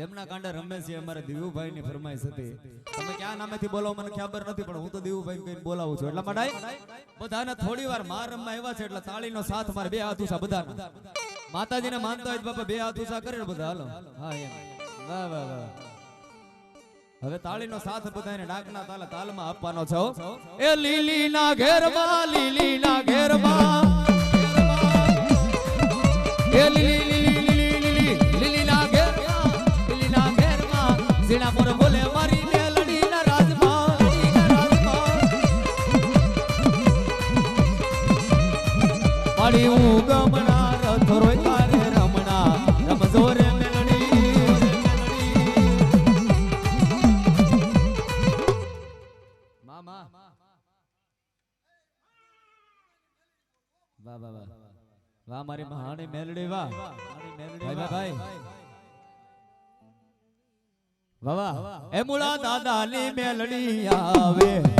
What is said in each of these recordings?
જેમના કાંડા રમે છે, અમારા ની ફરમાઈશ હતી. તમે ક્યાં નામેથી બોલાવો, મને ખબર નથી, પણ હું તો દીવુભાઈ કહીને બોલાવું છું. એટલા માટે બધાને થોડી વાર માર રમવા આવ્યા છે, એટલે તાળીનો સાથ મારે, બે હાથ ઉષા બધાના. માતાજીને માનતા હોય બાપા, બે હાથ ઉષા કરે બધા, હાલો. હા, એમ. વાહ વાહ વાહ. હવે તાળીનો સાથ બધાને ડાકના તાલે તાલમાં આપવાનો છે. એ લીલીના ઘેરમાં લીલીના ઘેરમાં. એ લીલી લીલી લીલી મારી હું ગમના રથ રોય તારે રમણા રમજો રે મામા વાહ વાહ વાહ. વાહ, મારી મહાણી મેલડી, વાહ. ભાઈ મેલડી આવે.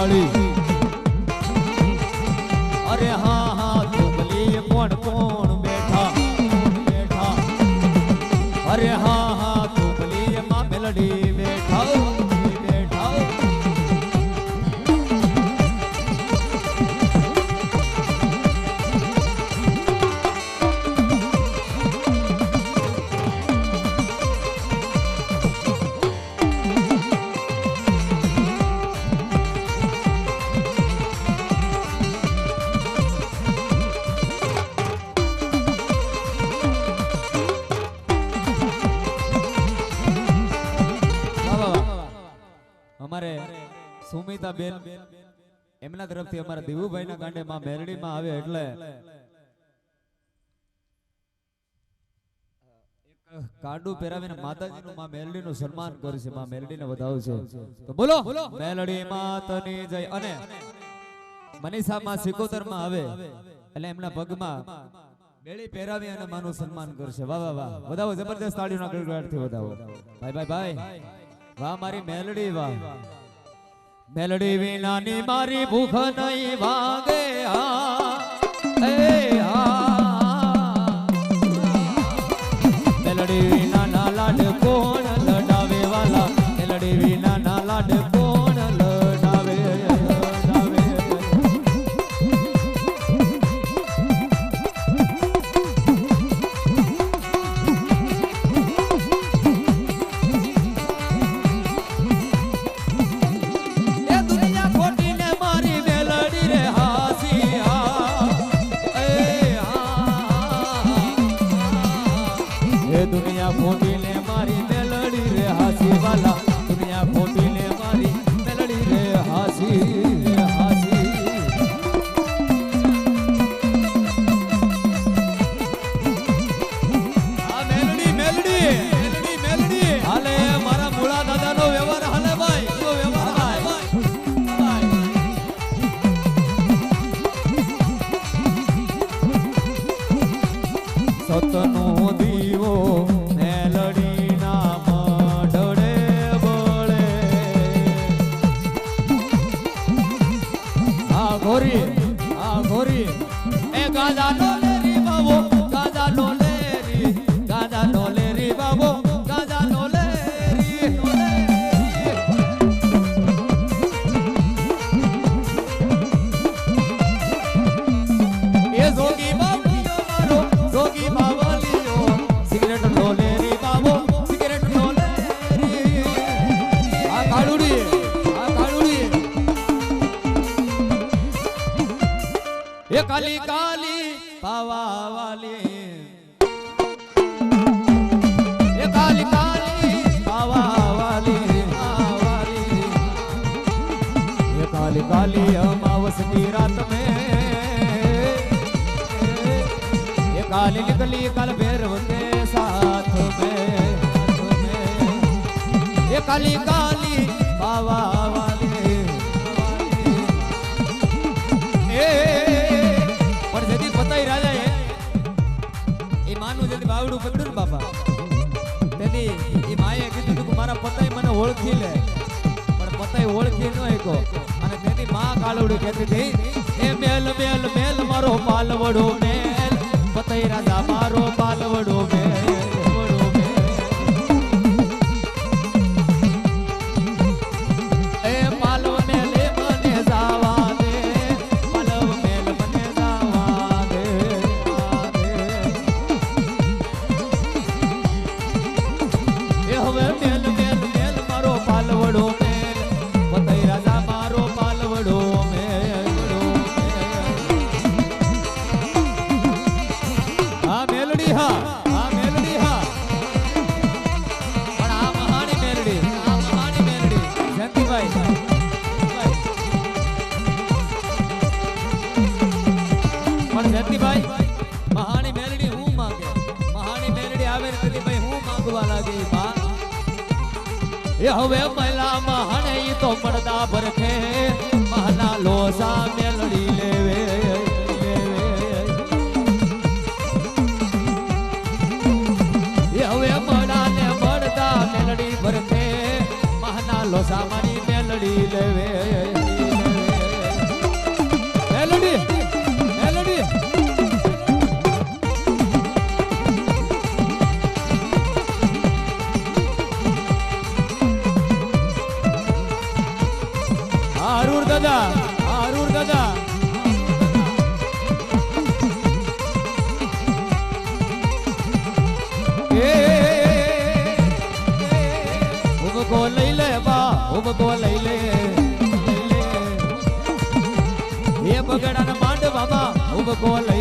Charlie. સુમિતા બેન એમના તરફથી અમારા દેવુભાઈ ના કાંડે માં મેરડીમાં આવે એટલે કાંડું પહેરાવીને માતાજીનું માં મેલડીનું સન્માન કરશે માં મેલડીને વધાવશે તો બોલો, મેલડી માતની જય. અને મનીષા માં સિકોતરમાં આવે એટલે એમના પગમાં બેડી પહેરાવી અને માનું સન્માન કરશે. વાહ વાહ વાહ. વધાવો જબરદસ્ત તાળીઓના ગડગડાટથી વધાવો. ભાઈ ભાઈ ભાઈ. વાહ, મારી મેલડી, વાહ. મેલડી વિનાની મારી ભૂખ નહીં વાગે હા. সতনু। काली काली पावा वाली। काली काली पावा अमावस की रात में। ये काली निकली कल भैरव के साथ में। ये काली काली पावा બાવડું ને બાપા. તેથી એ માએ કીધું કે મારા પતાય મને ઓળખી લે. પણ પતાય ઓળખી ન એકો અને તેની માં કાળવડું કહેતી હતી એ મેલ મેલ મેલ મારો પાલવડો મેલ એ હવે મહિલા મહાને તો પડદા ભરખે. મહાના લોસા મેલડી લેવે એ હવે મડાને પડદા મેલડી ભરખે. મહાના લોસા મારી મેલડી લેવે. આરુર દાદા આરુર દાદા એ ઉબકો લઈ લે બા ઉબકો લઈ લે લઈ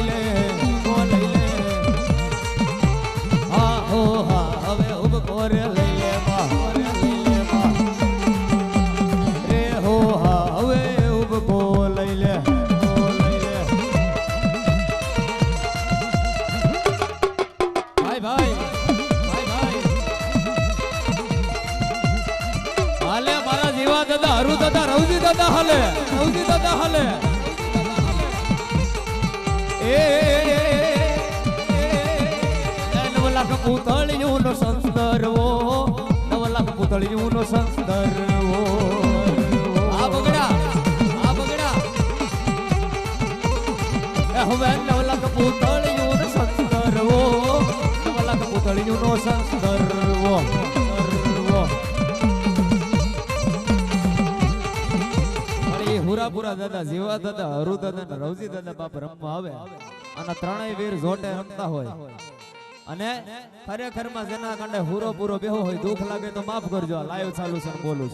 દાદા હાલે રવજી દાદા હાલે એ નવ લાખ પૂતળિયું નો સંસ્તરવો નવ લાખ પૂતળિયું નો સંસ્તરવો આ બગડા આ બગડા હવે નવ લાખ પૂતળિયું નો સંસ્તરવો નવ લાખ પૂતળિયું નો સંસ્તરવો હુરાપુરા દાદા, જીવા દાદા, હરુ દાદા ને રવજી દાદા બાપ રમવા આવે. અને ત્રણેય વીર જોટે રમતા હોય. અને ખરેખરમાં જેના કાંડે હુરો પૂરો બેહો હોય, દુઃખ લાગે તો માફ કરજો. લાઈવ ચાલુ છે બોલું